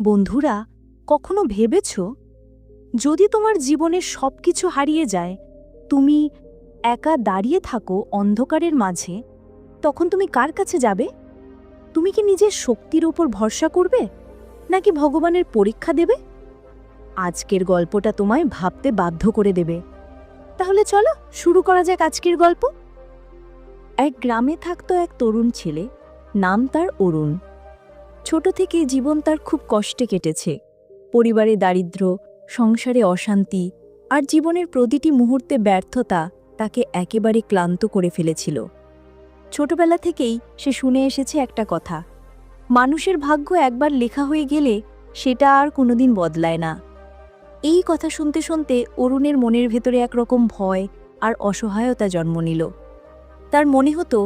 বন্ধুরা, কখনো ভেবেছ? যদি তোমার জীবনে সব কিছু হারিয়ে যায়, তুমি একা দাঁড়িয়ে থাকো অন্ধকারের মাঝে, তখন তুমি কার কাছে যাবে? তুমি কি নিজের শক্তির ওপর ভরসা করবে, নাকি ভগবানের পরীক্ষা দেবে? আজকের গল্পটা তোমায় ভাবতে বাধ্য করে দেবে। তাহলে চলো, শুরু করা যাক আজকের গল্প। এক গ্রামে থাকতো এক তরুণ ছেলে, নাম তার অরুণ। ছোট থেকে জীবন তার খুব কষ্টে কেটেছে। পরিবারে দারিদ্র্য সংসারে অশান্তি আর জীবনের প্রতিটি মুহূর্তে ব্যর্থতা তাকে একেবারে ক্লান্ত করে ফেলেছিল। ছোটবেলা থেকেই সে শুনে এসেছে একটা কথা, মানুষের ভাগ্য একবার লেখা হয়ে গেলে সেটা আর কোনোদিন বদলায় না। এই কথা শুনতে শুনতে অরুণের মনের ভেতরে একরকম ভয় আর অসহায়তা জন্ম নিল। তার মনে হতো,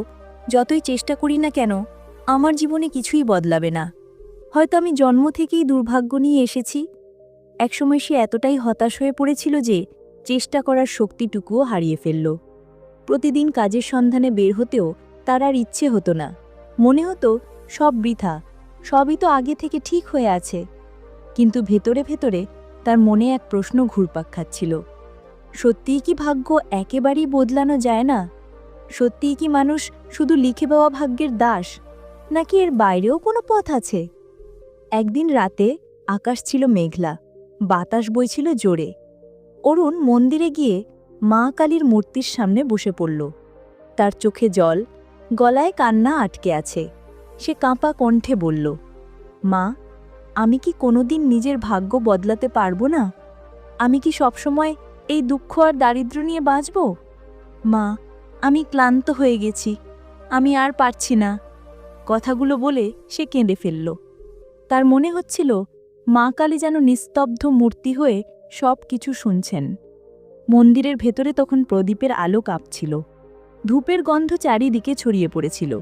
যতই চেষ্টা করি না কেন আমার জীবনে কিছুই বদলাবে না। হয়তো আমি জন্ম থেকেই দুর্ভাগ্য নিয়ে এসেছি। একসময় সে এতটাই হতাশ হয়ে পড়েছিল যে চেষ্টা করার শক্তিটুকুও হারিয়ে ফেলল। প্রতিদিন কাজের সন্ধানে বের হতেও তার আর ইচ্ছে হতো না। মনে হতো সব বৃথা, সবই তো আগে থেকে ঠিক হয়ে আছে। কিন্তু ভেতরে ভেতরে তার মনে এক প্রশ্ন ঘুরপাক খাচ্ছিল। সত্যিই কি ভাগ্য একেবারেই বদলানো যায় না? সত্যিই কি মানুষ শুধু লিখে পাওয়া ভাগ্যের দাস? নাকি এর বাইরেও কোনো পথ আছে? একদিন রাতে আকাশ ছিল মেঘলা, বাতাস বইছিল জোরে। অরুণ মন্দিরে গিয়ে মা কালীর মূর্তির সামনে বসে পড়ল। তার চোখে জল, গলায় কান্না আটকে আছে। সে কাঁপা কণ্ঠে বলল, মা, আমি কি কোনোদিন নিজের ভাগ্য বদলাতে পারব না? আমি কি সবসময় এই দুঃখ আর দারিদ্র্য নিয়ে বাঁচব? মা, আমি ক্লান্ত হয়ে গেছি। আমি আর পারছি না। কথাগুলো বলে সে কেঁদে ফেলল। তার মনে হচ্ছিল, মা কালী যেন নিস্তব্ধ মূর্তি হয়ে সব কিছু শুনছেন। মন্দিরের ভেতরে তখন প্রদীপের আলো কাঁপছিল। ধূপের গন্ধ চারিদিকে ছড়িয়ে পড়েছিল।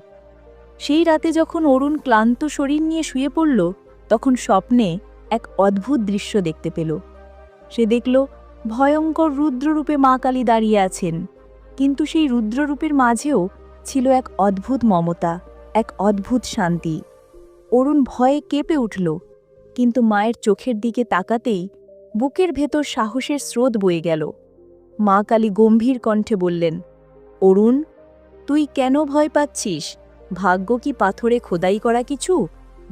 সেই রাতে যখন অরুণ ক্লান্ত শরীর নিয়ে শুয়ে পড়ল, তখন স্বপ্নে এক অদ্ভুত দৃশ্য দেখতে পেল। সে দেখল, ভয়ঙ্কর রুদ্ররূপে মা কালী দাঁড়িয়ে আছেন। কিন্তু সেই রুদ্ররূপের মাঝেও ছিল এক অদ্ভুত মমতা। এক অদ্ভুত শান্তি। অরুণ ভয়ে কেঁপে উঠল, কিন্তু মায়ের চোখের দিকে তাকাতেই বুকের ভেতর সাহসের স্রোত বয়ে গেল। মা কালী গম্ভীর কণ্ঠে বললেন, অরুণ, তুই কেন ভয় পাচ্ছিস? ভাগ্য কি পাথরে খোদাই করা কিছু?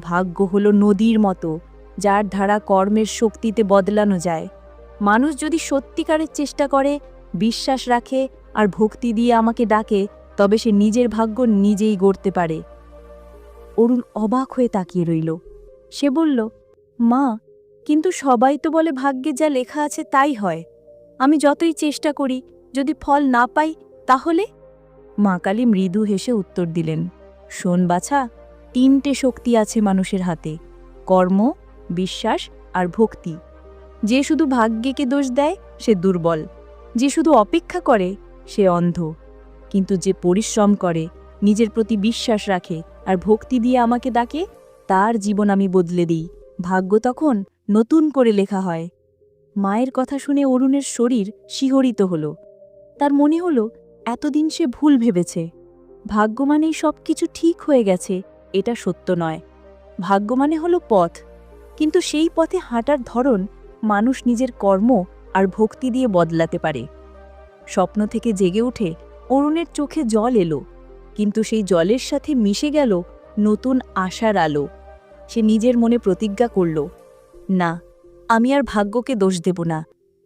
ভাগ্য হলো নদীর মতো, যার ধারা কর্মের শক্তিতে বদলানো যায়। মানুষ যদি সত্যিকারের চেষ্টা করে, বিশ্বাস রাখে আর ভক্তি দিয়ে আমাকে ডাকে তবে সে নিজের ভাগ্য নিজেই গড়তে পারে। অরুণ অবাক হয়ে তাকিয়ে রইল। সে বলল, মা, কিন্তু সবাই তো বলে ভাগ্যে যা লেখা আছে তাই হয়। আমি যতই চেষ্টা করি, যদি ফল না পাই, তাহলে? মা কালী মৃদু হেসে উত্তর দিলেন, শোন বাছা, তিনটে শক্তি আছে মানুষের হাতে, কর্ম, বিশ্বাস আর ভক্তি। যে শুধু ভাগ্যকে দোষ দেয়, সে দুর্বল। যে শুধু অপেক্ষা করে, সে অন্ধ। কিন্তু যে পরিশ্রম করে, নিজের প্রতি বিশ্বাস রাখে আর ভক্তি দিয়ে আমাকে ডাকে, তার জীবন আমি বদলে দিই। ভাগ্য তখন নতুন করে লেখা হয়। মায়ের কথা শুনে অরুণের শরীর শিহরিত হল। তার মনে হলো, এতদিন সে ভুল ভেবেছে। ভাগ্য মানেই সব কিছু ঠিক হয়ে গেছে, এটা সত্য নয়। ভাগ্য মানে হলো পথ। কিন্তু সেই পথে হাঁটার ধরন মানুষ নিজের কর্ম আর ভক্তি দিয়ে বদলাতে পারে। স্বপ্ন থেকে জেগে উঠে অরুণের চোখে জল এলো, কিন্তু সেই জলের সাথে মিশে গেল নতুন আশার আলো। সে নিজের মনে প্রতিজ্ঞা করল, না, আমি আর ভাগ্যকে দোষ দেব না।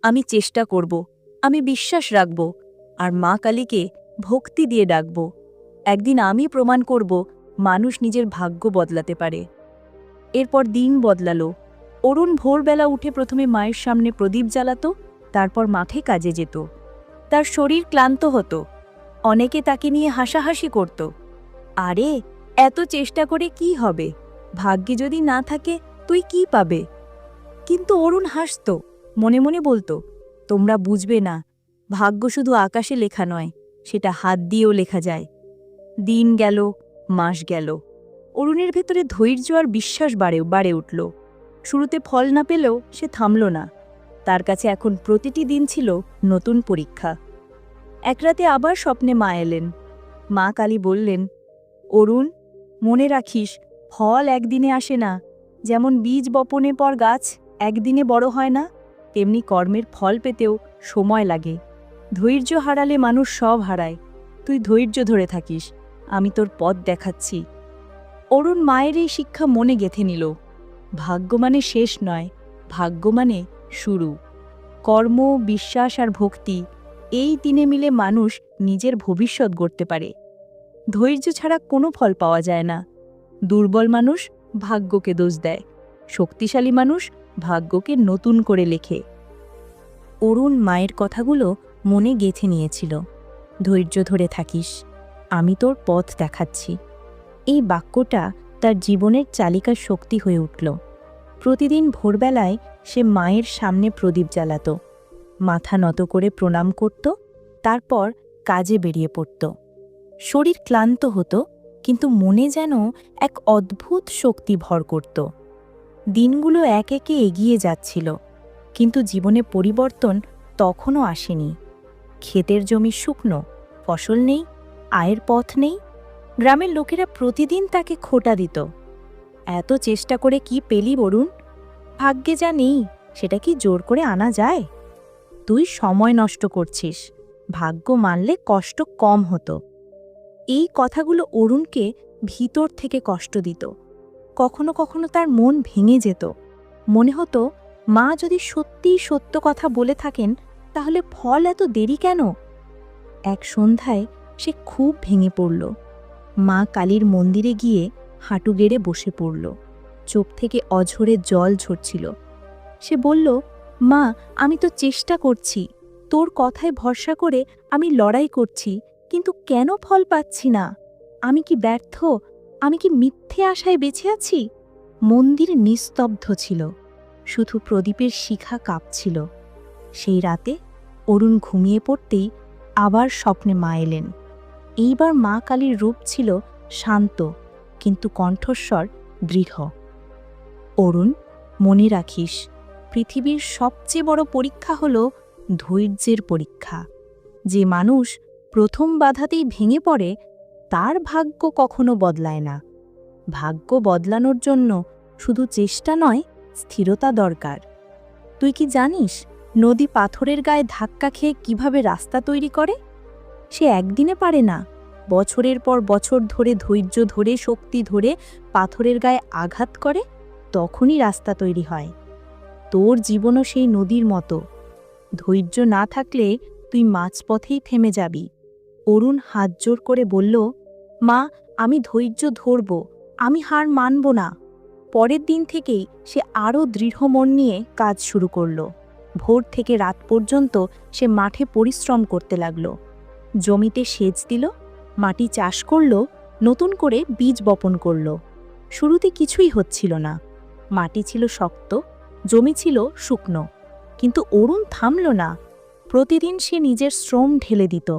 আমি চেষ্টা করব, আমি বিশ্বাস রাখব, আর মা কালীকে ভক্তি দিয়ে ডাকব। একদিন আমি প্রমাণ করব মানুষ নিজের ভাগ্য বদলাতে পারে। এরপর দিন বদলালো। অরুণ ভোরবেলা উঠে প্রথমে মায়ের সামনে প্রদীপ জ্বালাতো, তারপর মাঠে কাজে যেত। তার শরীর ক্লান্ত হতো। অনেকে তাকে নিয়ে হাসাহাসি করত। আরে, এত চেষ্টা করে কি হবে? ভাগ্যে যদি না থাকে, তুই কি পাবে? কিন্তু অরুণ হাসত, মনে মনে বলতো, তোমরা বুঝবে না, ভাগ্য শুধু আকাশে লেখা নয়, সেটা হাত দিয়েও লেখা যায়। দিন গেল, মাস গেল। অরুণের ভেতরে ধৈর্য আর বিশ্বাস বাড়ে বাড়ে উঠল। শুরুতে ফল না পেলেও সে থামল না। তার কাছে এখন প্রতিটি দিন ছিল নতুন পরীক্ষা। এক রাতে আবার স্বপ্নে মা এলেন। মা কালী বললেন, অরুণ, মনে রাখিস, ফল একদিনে আসে না। যেমন বীজ বপনে পর গাছ একদিনে বড় হয় না, তেমনি কর্মের ফল পেতেও সময় লাগে। ধৈর্য হারালে মানুষ সব হারায়। তুই ধৈর্য ধরে থাকিস, আমি তোর পথ দেখাচ্ছি। অরুণ মায়ের এই শিক্ষা মনে গেথে নিল। ভাগ্য মানে শেষ নয়, ভাগ্য মানে শুরু। কর্ম, বিশ্বাস আর ভক্তি এই তিনে মিলে মানুষ নিজের ভবিষ্যৎ গড়তে পারে। ধৈর্য ছাড়া কোনো ফল পাওয়া যায় না। দুর্বল মানুষ ভাগ্যকে দোষ দেয়। শক্তিশালী মানুষ ভাগ্যকে নতুন করে লেখে। অরুণ মায়ের কথাগুলো মনে গেঁথে নিয়েছিল। ধৈর্য ধরে থাকিস, আমি তোর পথ দেখাচ্ছি। এই বাক্যটা তার জীবনের চালিকার শক্তি হয়ে উঠল। প্রতিদিন ভোরবেলায় সে মায়ের সামনে প্রদীপ জ্বালাত। মাথা নত করে প্রণাম করত, তারপর কাজে বেরিয়ে পড়ত। শরীর ক্লান্ত হতো, কিন্তু মনে যেন এক অদ্ভুত শক্তি ভর করত। দিনগুলো এক একে এগিয়ে যাচ্ছিল, কিন্তু জীবনে পরিবর্তন তখনও আসেনি। ক্ষেতের জমি শুকনো, ফসল নেই, আয়ের পথ নেই, গ্রামের লোকেরা প্রতিদিন তাকে খোটা দিত। এত চেষ্টা করে কি পেলি বরুণ? ভাগ্যে যা নেই, সেটা কি জোর করে আনা যায়? তুই সময় নষ্ট করছিস। ভাগ্য মানলে কষ্ট কম হতো। এই কথাগুলো অরুণকে ভিতর থেকে কষ্ট দিত। কখনো কখনো তার মন ভেঙে যেত। মনে হতো, মা যদি সত্যিই সত্য কথা বলে থাকেন, তাহলে ফল এত দেরি কেন? এক সন্ধ্যায় সে খুব ভেঙে পড়ল। মা কালীর মন্দিরে গিয়ে হাঁটু গেড়ে বসে পড়ল। চোখ থেকে অঝরে জল ঝরছিল। সে বলল মা, আমি তো চেষ্টা করছি। তোর কথায় ভরসা করে আমি লড়াই করছি, কিন্তু কেন ফল পাচ্ছি না? আমি কি ব্যর্থ? আমি কি মিথ্যে আশায় বেঁচে আছি? মন্দির নিস্তব্ধ ছিল। শুধু প্রদীপের শিখা কাঁপছিল। সেই রাতে অরুণ ঘুমিয়ে পড়তেই আবার স্বপ্নে মা এলেন। এইবার মা কালীর রূপ ছিল শান্ত, কিন্তু কণ্ঠস্বর দৃঢ়। অরুণ, মনে রাখিস পৃথিবীর সবচেয়ে বড় পরীক্ষা হল ধৈর্যের পরীক্ষা। যে মানুষ প্রথম বাধাতেই ভেঙে পড়ে, তার ভাগ্য কখনো বদলায় না। ভাগ্য বদলানোর জন্য শুধু চেষ্টা নয়, স্থিরতা দরকার। তুই কি জানিস, নদী পাথরের গায়ে ধাক্কা খেয়ে কীভাবে রাস্তা তৈরি করে? সে একদিনে পারে না। বছরের পর বছর ধরে, ধৈর্য ধরে, শক্তি ধরে পাথরের গায়ে আঘাত করে, তখনই রাস্তা তৈরি হয়। তোর জীবনও সেই নদীর মতো। ধৈর্য না থাকলে তুই মাঝপথেই থেমে যাবি। অরুণ হাত জোর করে বলল, মা, আমি ধৈর্য ধরব, আমি হার মানব না। পরের দিন থেকেই সে আরও দৃঢ় মন নিয়ে কাজ শুরু করল। ভোর থেকে রাত পর্যন্ত সে মাঠে পরিশ্রম করতে লাগল। জমিতে সেচ দিল, মাটি চাষ করল, নতুন করে বীজ বপন করল। শুরুতে কিছুই হচ্ছিল না। মাটি ছিল শক্ত জমি ছিল শুকনো, কিন্তু অরুণ থামল না। প্রতিদিন সে নিজের শ্রম ঢেলে দিত।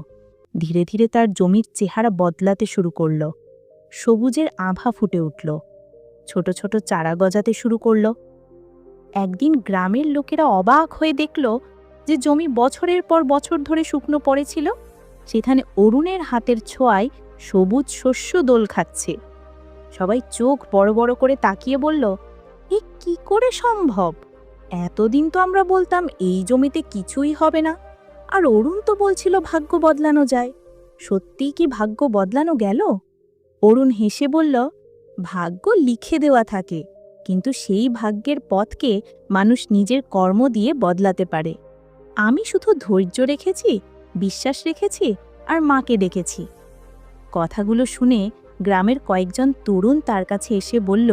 ধীরে ধীরে তার জমির চেহারা বদলাতে শুরু করল। সবুজের আভা ফুটে উঠল। ছোট ছোট চারা গজাতে শুরু করল। একদিন গ্রামের লোকেরা অবাক হয়ে দেখল যে জমি বছরের পর বছর ধরে শুকনো পড়েছিল। সেখানে অরুণের হাতের ছোঁয়ায় সবুজ শস্য দোল খাচ্ছে। সবাই চোখ বড় বড় করে তাকিয়ে বলল এ কি করে সম্ভব? এতদিন তো আমরা বলতাম এই জমিতে কিছুই হবে না। আর অরুণ তো বলছিল ভাগ্য বদলানো যায়। সত্যিই কি ভাগ্য বদলানো গেল? অরুণ হেসে বলল, ভাগ্য লিখে দেওয়া থাকে, কিন্তু সেই ভাগ্যের পথকে মানুষ নিজের কর্ম দিয়ে বদলাতে পারে। আমি শুধু ধৈর্য রেখেছি, বিশ্বাস রেখেছি, আর মাকে ডেকেছি। কথাগুলো শুনে গ্রামের কয়েকজন তরুণ তার কাছে এসে বলল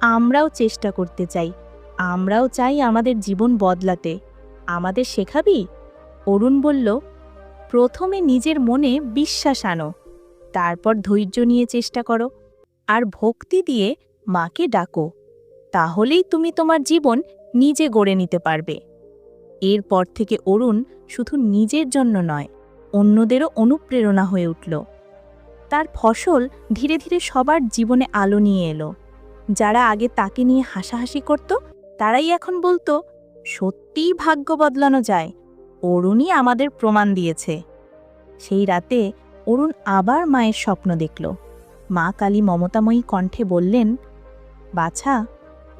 আমরাও চেষ্টা করতে চাই। আমরাও চাই আমাদের জীবন বদলাতে। আমাদের শেখাবি? অরুণ বলল, প্রথমে নিজের মনে বিশ্বাস আনো, তারপর ধৈর্য নিয়ে চেষ্টা করো, আর ভক্তি দিয়ে মাকে ডাকো, তাহলেই তুমি তোমার জীবন নিজে গড়ে নিতে পারবে। এরপর থেকে অরুণ শুধু নিজের জন্য নয়, অন্যদেরও অনুপ্রেরণা হয়ে উঠল। তার ফসল ধীরে ধীরে সবার জীবনে আলো নিয়ে এলো। যারা আগে তাকে নিয়ে হাসাহাসি করত, তারাই এখন বলতো, সত্যিই ভাগ্য বদলানো যায়। অরুণই আমাদের প্রমাণ দিয়েছে। সেই রাতে অরুণ আবার মায়ের স্বপ্ন দেখল। মা কালী মমতাময়ী কণ্ঠে বললেন, বাছা,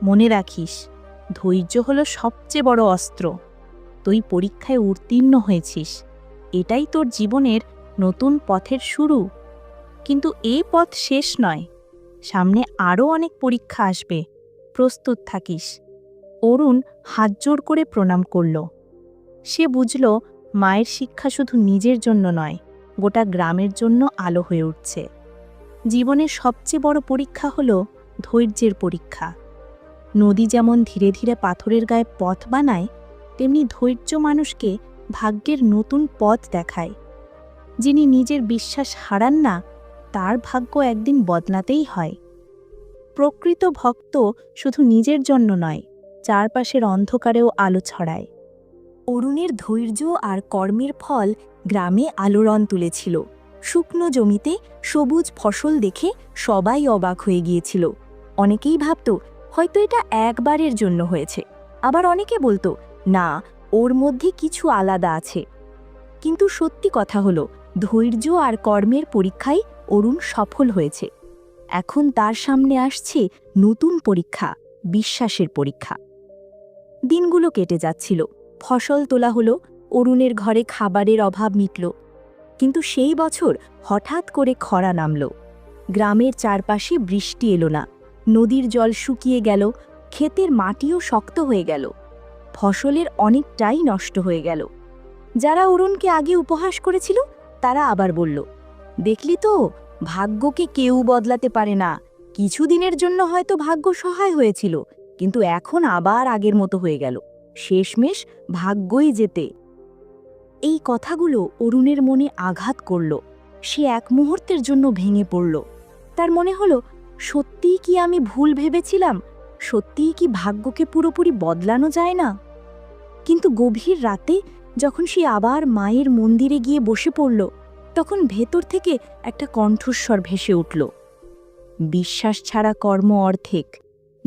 মনে রাখিস, ধৈর্য হলো সবচেয়ে বড় অস্ত্র। তুই পরীক্ষায় উত্তীর্ণ হয়েছিস। এটাই তোর জীবনের নতুন পথের শুরু। কিন্তু এই পথ শেষ নয়। সামনে আরও অনেক পরীক্ষা আসবে। প্রস্তুত থাকিস। অরুণ হাত জোর করে প্রণাম করল। সে বুঝল, মায়ের শিক্ষা শুধু নিজের জন্য নয়, গোটা গ্রামের জন্য আলো হয়ে উঠছে। জীবনের সবচেয়ে বড় পরীক্ষা হল ধৈর্যের পরীক্ষা। নদী যেমন ধীরে ধীরে পাথরের গায়ে পথ বানায়, তেমনি ধৈর্য মানুষকে ভাগ্যের নতুন পথ দেখায়। যিনি নিজের বিশ্বাস হারান না তার ভাগ্য একদিন বদলাতেই হয়। প্রকৃত ভক্ত শুধু নিজের জন্য নয়, চারপাশের অন্ধকারেও আলো ছড়ায়। অরুণের ধৈর্য আর কর্মের ফল গ্রামে আলোড়ন তুলেছিল। শুকনো জমিতে সবুজ ফসল দেখে সবাই অবাক হয়ে গিয়েছিল। অনেকেই ভাবত, হয়তো এটা একবারের জন্য হয়েছে। আবার অনেকে বলতো, না, ওর মধ্যে কিছু আলাদা আছে। কিন্তু সত্যি কথা হলো, ধৈর্য আর কর্মের পরীক্ষায় অরুণ সফল হয়েছে। এখন তার সামনে আসছে নতুন পরীক্ষা, বিশ্বাসের পরীক্ষা। দিনগুলো কেটে যাচ্ছিল, ফসল তোলা হলো, অরুণের ঘরে খাবারের অভাব মিটল। কিন্তু সেই বছর হঠাৎ করে খরা নামল। গ্রামের চারপাশে বৃষ্টি এলো না, নদীর জল শুকিয়ে গেল, ক্ষেতের মাটিও শক্ত হয়ে গেল। ফসলের অনেকটাই নষ্ট হয়ে গেল। যারা অরুণকে আগে উপহাস করেছিল, তারা আবার বলল দেখলি তো, ভাগ্যকে কেউ বদলাতে পারে না। কিছুদিনের জন্য হয়তো ভাগ্য সহায় হয়েছিল, কিন্তু এখন আবার আগের মতো হয়ে গেল। শেষমেশ ভাগ্যই যেতে। এই কথাগুলো অরুণের মনে আঘাত করল। সে এক মুহূর্তের জন্য ভেঙে পড়ল। তার মনে হলো, সত্যিই কি আমি ভুল ভেবেছিলাম? সত্যিই কি ভাগ্যকে পুরোপুরি বদলানো যায় না? কিন্তু গভীর রাতে যখন সে আবার মায়ের মন্দিরে গিয়ে বসে পড়ল তখন ভেতর থেকে একটা কণ্ঠস্বর ভেসে উঠল। বিশ্বাস ছাড়া কর্ম অর্ধেক।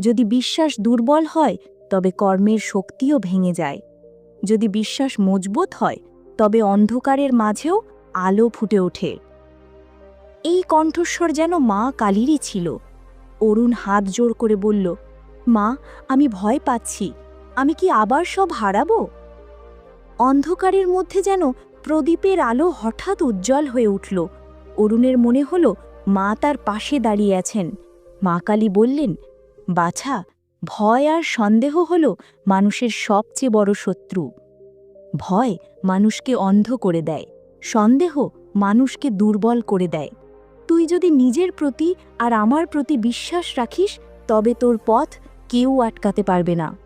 যদি বিশ্বাস দুর্বল হয়, তবে কর্মের শক্তিও ভেঙে যায়। যদি বিশ্বাস মজবুত হয়, তবে অন্ধকারের মাঝেও আলো ফুটে ওঠে। এই কণ্ঠস্বর যেন মা কালীরই ছিল। অরুণ হাত জোর করে বলল, মা, আমি ভয় পাচ্ছি। আমি কি আবার সব হারাবো? অন্ধকারের মধ্যে যেন প্রদীপের আলো হঠাৎ উজ্জ্বল হয়ে উঠল। অরুণের মনে হল, মা তার পাশে দাঁড়িয়ে আছেন। মা কালী বললেন, বাছা, ভয় আর সন্দেহ হল মানুষের সবচেয়ে বড় শত্রু। ভয় মানুষকে অন্ধ করে দেয়, সন্দেহ মানুষকে দুর্বল করে দেয়। তুই যদি নিজের প্রতি আর আমার প্রতি বিশ্বাস রাখিস, তবে তোর পথ কেউ আটকাতে পারবে না।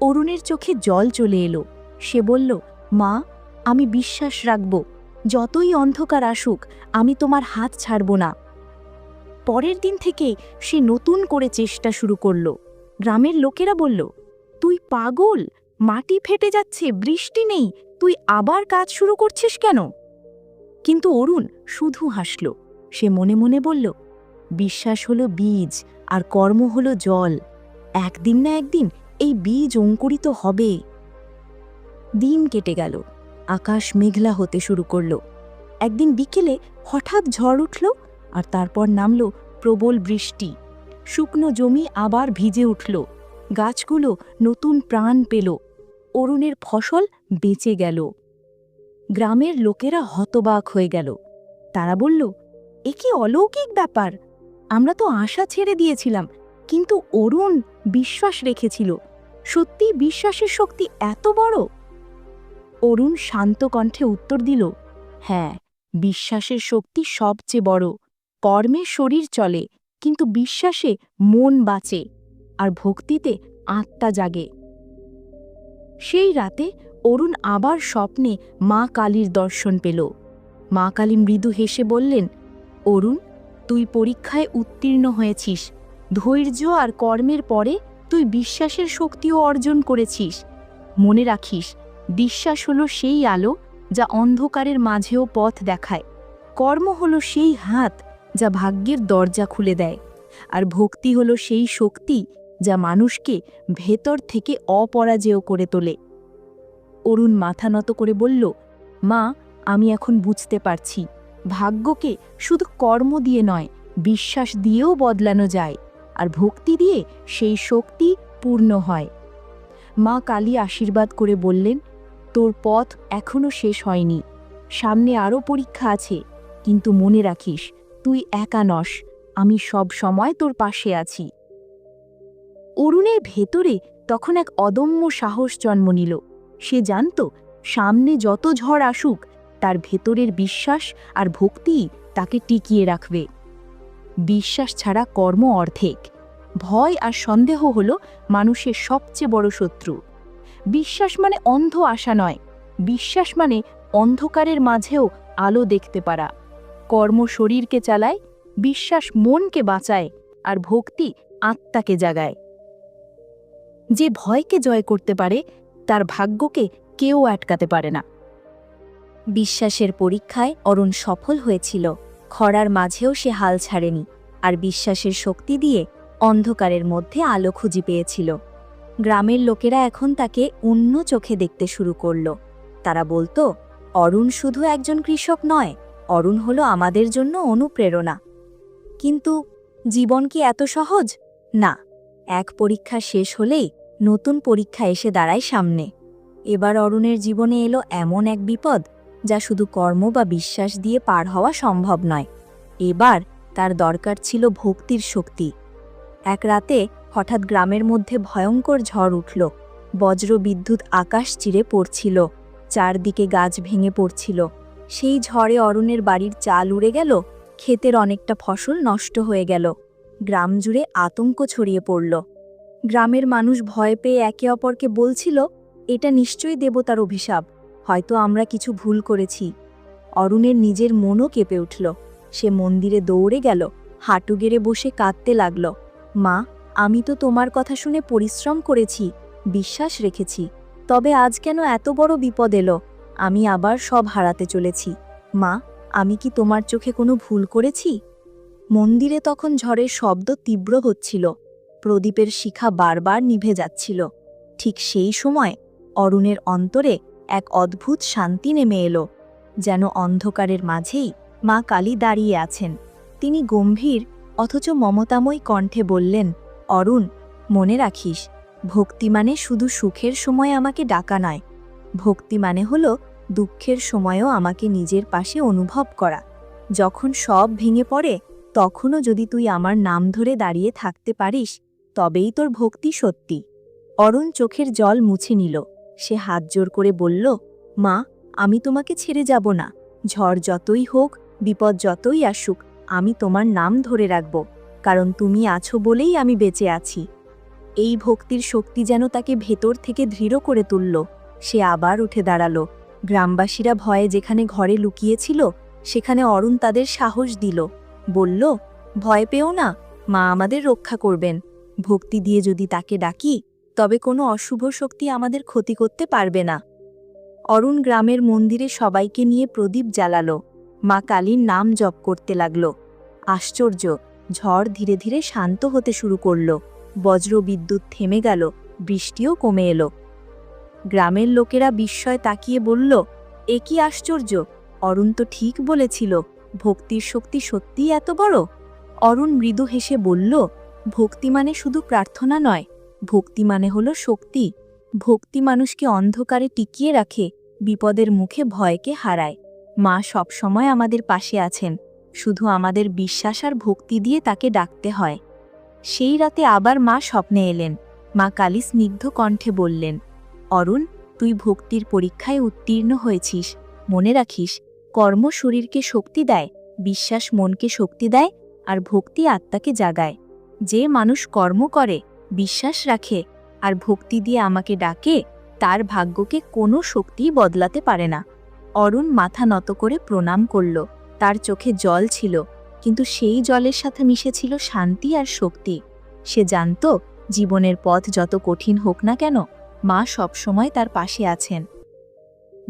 অরুণের চোখে জল চলে এলো। সে বলল, মা আমি বিশ্বাস রাখব, যতই অন্ধকার আসুক, আমি তোমার হাত ছাড়ব না। পরের দিন থেকে সে নতুন করে চেষ্টা শুরু করল। গ্রামের লোকেরা বলল, তুই পাগল, মাটি ফেটে যাচ্ছে, বৃষ্টি নেই, তুই আবার কাজ শুরু করছিস কেন? কিন্তু অরুণ শুধু হাসল। সে মনে মনে বলল, বিশ্বাস হলো বীজ, আর কর্ম হলো জল। একদিন না একদিন এই বীজ অঙ্কুরিত হবে। দিন কেটে গেল। আকাশ মেঘলা হতে শুরু করল। একদিন বিকেলে হঠাৎ ঝড় উঠল আর তারপর নামল প্রবল বৃষ্টি। শুকনো জমি আবার ভিজে উঠল। গাছগুলো নতুন প্রাণ পেল। অরুণের ফসল বেঁচে গেল। গ্রামের লোকেরা হতবাক হয়ে গেল। তারা বলল, এ কি অলৌকিক ব্যাপার? আমরা তো আশা ছেড়ে দিয়েছিলাম, কিন্তু অরুণ বিশ্বাস রেখেছিল। সত্যি বিশ্বাসের শক্তি এত বড়? অরুণ শান্ত কণ্ঠে উত্তর দিল হ্যাঁ বিশ্বাসের শক্তি সবচেয়ে বড়। কর্মে শরীর চলে, কিন্তু বিশ্বাসে মন বাঁচে আর ভক্তিতে আত্মা জাগে। সেই রাতে অরুণ আবার স্বপ্নে মা কালীর দর্শন পেল। মা কালী মৃদু হেসে বললেন, অরুণ, তুই পরীক্ষায় উত্তীর্ণ হয়েছিস। ধৈর্য আর কর্মের পরে তুই বিশ্বাসের শক্তিও অর্জন করেছিস। মনে রাখিস বিশ্বাস হলো সেই আলো যা অন্ধকারের মাঝেও পথ দেখায়। কর্ম হলো সেই হাত যা ভাগ্যের দরজা খুলে দেয়। আর ভক্তি হলো সেই শক্তি যা মানুষকে ভেতর থেকে অপরাজেয় করে তোলে। অরুণ মাথা নত করে বলল, মা, আমি এখন বুঝতে পারছি। ভাগ্যকে শুধু কর্ম দিয়ে নয়, বিশ্বাস দিয়েও বদলানো যায়। আর ভক্তি দিয়ে সেই শক্তি পূর্ণ হয়। মা কালী আশীর্বাদ করে বললেন তোর পথ এখনও শেষ হয়নি। সামনে আরও পরীক্ষা আছে, কিন্তু মনে রাখিস, তুই একা নস, আমি সব সময় তোর পাশে আছি। অরুণের ভেতরে তখন এক অদম্য সাহস জন্ম নিল। সে জানত, সামনে যত ঝড় আসুক, তার ভেতরের বিশ্বাস আর ভক্তি তাকে টিকিয়ে রাখবে। বিশ্বাস ছাড়া কর্ম অর্ধেক। ভয় আর সন্দেহ হল মানুষের সবচেয়ে বড় শত্রু। বিশ্বাস মানে অন্ধ আশা নয়। বিশ্বাস মানে অন্ধকারের মাঝেও আলো দেখতে পারা। কর্ম শরীরকে চালায়, বিশ্বাস মনকে বাঁচায় আর ভক্তি আত্মাকে জাগায়। যে ভয়কে জয় করতে পারে, তার ভাগ্যকে কেউ আটকাতে পারে না। বিশ্বাসের পরীক্ষায় অরুণ সফল হয়েছিল। খরার মাঝেও সে হাল ছাড়েনি আর বিশ্বাসের শক্তি দিয়ে অন্ধকারের মধ্যে আলো খুঁজি পেয়েছিল। গ্রামের লোকেরা এখন তাকে অন্য চোখে দেখতে শুরু করল। তারা বলতো, অরুণ শুধু একজন কৃষক নয়, অরুণ হলো আমাদের জন্য অনুপ্রেরণা। কিন্তু জীবন কি এত সহজ? না, এক পরীক্ষা শেষ হলেই নতুন পরীক্ষা এসে দাঁড়ায় সামনে। এবার অরুণের জীবনে এলো এমন এক বিপদ, যা শুধু কর্ম বা বিশ্বাস দিয়ে পার হওয়া সম্ভব নয়। এবার তার দরকার ছিল ভক্তির শক্তি। এক রাতে হঠাৎ গ্রামের মধ্যে ভয়ঙ্কর ঝড় উঠল। বজ্র বিদ্যুৎ আকাশ চিরে পড়ছিল। চারদিকে গাছ ভেঙে পড়ছিল। সেই ঝড়ে অরুণের বাড়ির চাল উড়ে গেল। ক্ষেতের অনেকটা ফসল নষ্ট হয়ে গেল। গ্রাম জুড়ে আতঙ্ক ছড়িয়ে পড়ল। গ্রামের মানুষ ভয় পেয়ে একে অপরকে বলছিল, এটা নিশ্চয়ই দেবতার অভিশাপ। হয়তো আমরা কিছু ভুল করেছি। অরুণের নিজের মনও কেঁপে উঠল। সে মন্দিরে দৌড়ে গেল। হাঁটু গেড়ে বসে কাঁদতে লাগল। মা আমি তো তোমার কথা শুনে পরিশ্রম করেছি, বিশ্বাস রেখেছি। তবে আজ কেন এত বড় বিপদ এলো? আমি আবার সব হারাতে চলেছি। মা, আমি কি তোমার চোখে কোনো ভুল করেছি? মন্দিরে তখন ঝড়ের শব্দ তীব্র হচ্ছিল। প্রদীপের শিখা বারবার নিভে যাচ্ছিল। ঠিক সেই সময় অরুণের অন্তরে এক অদ্ভুত শান্তি নেমে এলো, যেন অন্ধকারের মাঝেই মা কালী দাঁড়িয়ে আছেন। তিনি গম্ভীর, অথচ মমতাময়ী কণ্ঠে বললেন অরুণ, মনে রাখিস, ভক্তি মানে শুধু সুখের সময় আমাকে ডাকা নয়। ভক্তি মানে হল দুঃখের সময়ও আমাকে নিজের পাশে অনুভব করা। যখন সব ভেঙে পড়ে, তখনও যদি তুই আমার নাম ধরে দাঁড়িয়ে থাকতে পারিস, তবেই তোর ভক্তি সত্যি। অরুণ চোখের জল মুছে নিল। সে হাত জোর করে বলল, মা, আমি তোমাকে ছেড়ে যাব না। ঝড় যতই হোক, বিপদ যতই আসুক, আমি তোমার নাম ধরে রাখব। কারণ তুমি আছো বলেই আমি বেঁচে আছি। এই ভক্তির শক্তি যেন তাকে ভেতর থেকে দৃঢ় করে তুলল। সে আবার উঠে দাঁড়াল। গ্রামবাসীরা ভয়ে যেখানে ঘরে লুকিয়েছিল, সেখানে অরুণ তাদের সাহস দিল। বলল, ভয় পেও না, মা আমাদের রক্ষা করবেন। ভক্তি দিয়ে যদি তাকে ডাকি, তবে কোনো অশুভ শক্তি আমাদের ক্ষতি করতে পারবে না। অরুণ গ্রামের মন্দিরে সবাইকে নিয়ে প্রদীপ জ্বালালো। মা কালীর নাম জপ করতে লাগল। আশ্চর্য ঝড় ধীরে ধীরে শান্ত হতে শুরু করল। বজ্র বিদ্যুৎ থেমে গেল, বৃষ্টিও কমে এলো। গ্রামের লোকেরা বিস্ময় তাকিয়ে বলল, এ কি আশ্চর্য! অরুণ তো ঠিক বলেছিল, ভক্তির শক্তি সত্যিই এত বড়? অরুণ মৃদু হেসে বলল, ভক্তি মানে শুধু প্রার্থনা নয়, ভক্তি মানে হলো শক্তি। ভক্তি মানুষকে অন্ধকারে টিকিয়ে রাখে, বিপদের মুখে ভয়কে হারায়। মা সবসময় আমাদের পাশে আছেন শুধু আমাদের বিশ্বাস আর ভক্তি দিয়ে তাকে ডাকতে হয়। সেই রাতে আবার মা স্বপ্নে এলেন। মা কালী স্নিগ্ধ কণ্ঠে বললেন, অরুণ, তুই ভক্তির পরীক্ষায় উত্তীর্ণ হয়েছিস। মনে রাখিস, কর্ম শরীরকে শক্তি দেয়, বিশ্বাস মনকে শক্তি দেয় আর ভক্তি আত্মাকে জাগায়। যে মানুষ কর্ম করে, বিশ্বাস রাখে আর ভক্তি দিয়ে আমাকে ডাকে, তার ভাগ্যকে কোনো শক্তিই বদলাতে পারে না। অরুণ মাথা নত করে প্রণাম করল। তার চোখে জল ছিল, কিন্তু সেই জলের সাথে মিশেছিল শান্তি আর শক্তি। সে জানত, জীবনের পথ যত কঠিন হোক না কেন, মা সবসময় তার পাশে আছেন।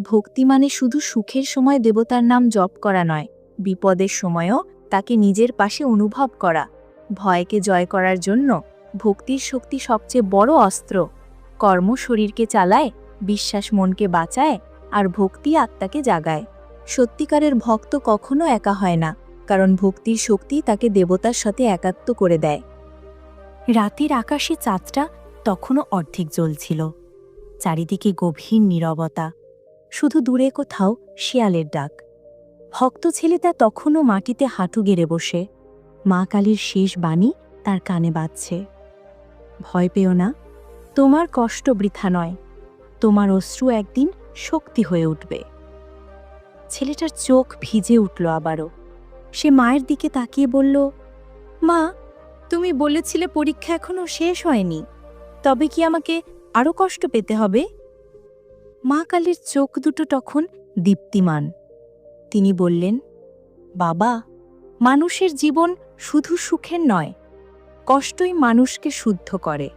ভক্তি মানে শুধু সুখের সময় দেবতার নাম জপ করা নয়, বিপদের সময়ও তাকে নিজের পাশে অনুভব করা। ভয়কে জয় করার জন্য ভক্তির শক্তি সবচেয়ে বড় অস্ত্র। কর্ম শরীরকে চালায়, বিশ্বাস মনকে বাঁচায়, আর ভক্তি আত্মাকে জাগায়। সত্যিকারের ভক্ত কখনো একা হয় না, কারণ ভক্তির শক্তি তাকে দেবতার সাথে একাত্ম করে দেয়। রাতের আকাশে চাঁদটা তখনও অর্ধেক জ্বলছিল। চারিদিকে গভীর নীরবতা, শুধু দূরে কোথাও শিয়ালের ডাক। ভক্ত ছেলেটা তখনও মাটিতে হাঁটু গেড়ে বসে। মা কালীর শেষ বাণী তার কানে বাজছে। ভয় পেও না, তোমার কষ্ট বৃথা নয়, তোমার অশ্রু একদিন শক্তি হয়ে উঠবে। ছেলেটার চোখ ভিজে উঠল আবারও। সে মায়ের দিকে তাকিয়ে বলল, মা, তুমি বলেছিলে পরীক্ষা এখনও শেষ হয়নি। তবে কি আমাকে আরও কষ্ট পেতে হবে? মা কালীর চোখ দুটো তখন দীপ্তিমান। তিনি বললেন, বাবা, মানুষের জীবন শুধু সুখের নয়, কষ্টই মানুষকে শুদ্ধ করে।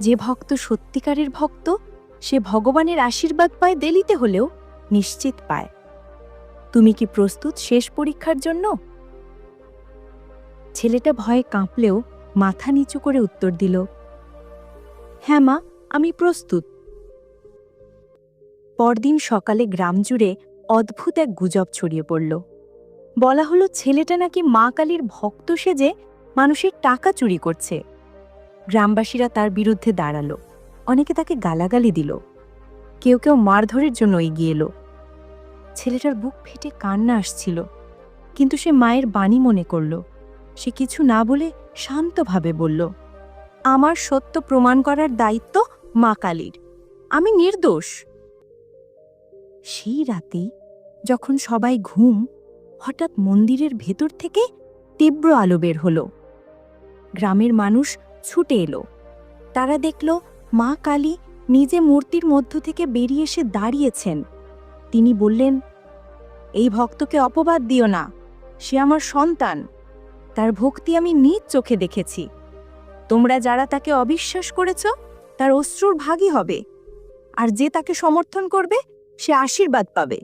যে ভক্ত সত্যিকারের ভক্ত, সে ভগবানের আশীর্বাদ পায় দেলিতে হলেও নিশ্চিত পায়। তুমি কি প্রস্তুত শেষ পরীক্ষার জন্য? ছেলেটা ভয়ে কাঁপলেও মাথা নিচু করে উত্তর দিল হ্যাঁ মা, আমি প্রস্তুত। পরদিন সকালে গ্রাম জুড়ে অদ্ভুত এক গুজব ছড়িয়ে পড়ল। বলা হলো, ছেলেটা নাকি মা কালীর ভক্ত সেজে মানুষের টাকা চুরি করছে। গ্রামবাসীরা তার বিরুদ্ধে দাঁড়াল। অনেকে তাকে গালাগালি দিল। কেউ কেউ মারধরের জন্য এগিয়ে এলো। ছেলেটার বুক ফেটে কান্না আসছিল, কিন্তু সে মায়ের বাণী মনে করল। সে কিছু না বলে শান্তভাবে বলল, আমার সত্য প্রমাণ করার দায়িত্ব মা কালীর। আমি নির্দোষ। সেই রাতে যখন সবাই ঘুম, হঠাৎ মন্দিরের ভেতর থেকে তীব্র আলো বের হলো। গ্রামের মানুষ ছুটে এলো। তারা দেখল মা কালী নিজে মূর্তির মধ্য থেকে বেরিয়ে এসে দাঁড়িয়েছেন। তিনি বললেন, এই ভক্তকে অপবাদ দিও না, সে আমার সন্তান। তার ভক্তি আমি নিজ চোখে দেখেছি। তোমরা যারা তাকে অবিশ্বাস করেছ, তার অশ্রুর ভাগই হবে। আর যে তাকে সমর্থন করবে, সে আশীর্বাদ পাবে।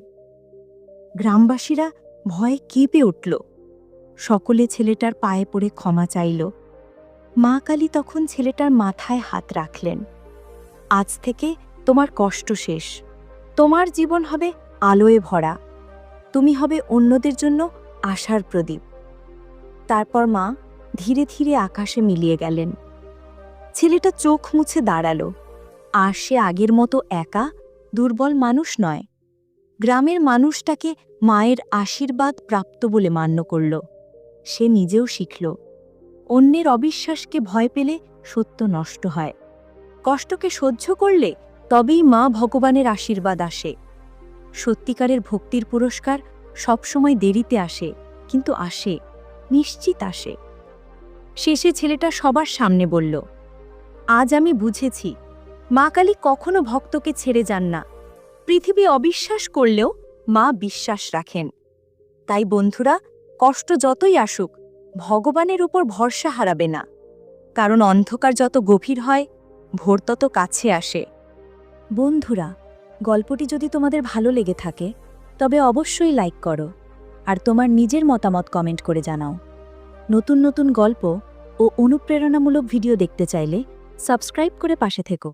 গ্রামবাসীরা ভয়ে কেঁপে উঠল। সকলে ছেলেটার পায়ে পড়ে ক্ষমা চাইল। মা কালী তখন ছেলেটার মাথায় হাত রাখলেন। আজ থেকে তোমার কষ্ট শেষ। তোমার জীবন হবে আলোয় ভরা। তুমি হবে অন্যদের জন্য আশার প্রদীপ। তারপর মা ধীরে ধীরে আকাশে মিলিয়ে গেলেন। ছেলেটা চোখ মুছে দাঁড়াল। আর সে আগের মতো একা, দুর্বল মানুষ নয়। গ্রামের মানুষটাকে মায়ের আশীর্বাদ প্রাপ্ত বলে মান্য করল। সে নিজেও শিখল। অন্যের অবিশ্বাসকে ভয় পেলে সত্য নষ্ট হয়। কষ্টকে সহ্য করলে তবেই মা ভগবানের আশীর্বাদ আসে। সত্যিকারের ভক্তির পুরস্কার সবসময় দেরিতে আসে, কিন্তু আসে, নিশ্চিত আসে। শেষে ছেলেটা সবার সামনে বলল, আজ আমি বুঝেছি, মা কালী কখনো ভক্তকে ছেড়ে যান না। পৃথিবী অবিশ্বাস করলেও মা বিশ্বাস রাখেন। তাই বন্ধুরা, কষ্ট যতই আসুক, ভগবানের উপর ভরসা হারাবে না। কারণ অন্ধকার যত গভীর হয়, ভোর তত কাছে আসে। বন্ধুরা, গল্পটি যদি তোমাদের ভালো লেগে থাকে, তবে অবশ্যই লাইক করো আর তোমার নিজের মতামত কমেন্ট করে জানাও। নতুন নতুন গল্প ও অনুপ্রেরণামূলক ভিডিও দেখতে চাইলে সাবস্ক্রাইব করে পাশে থেকো।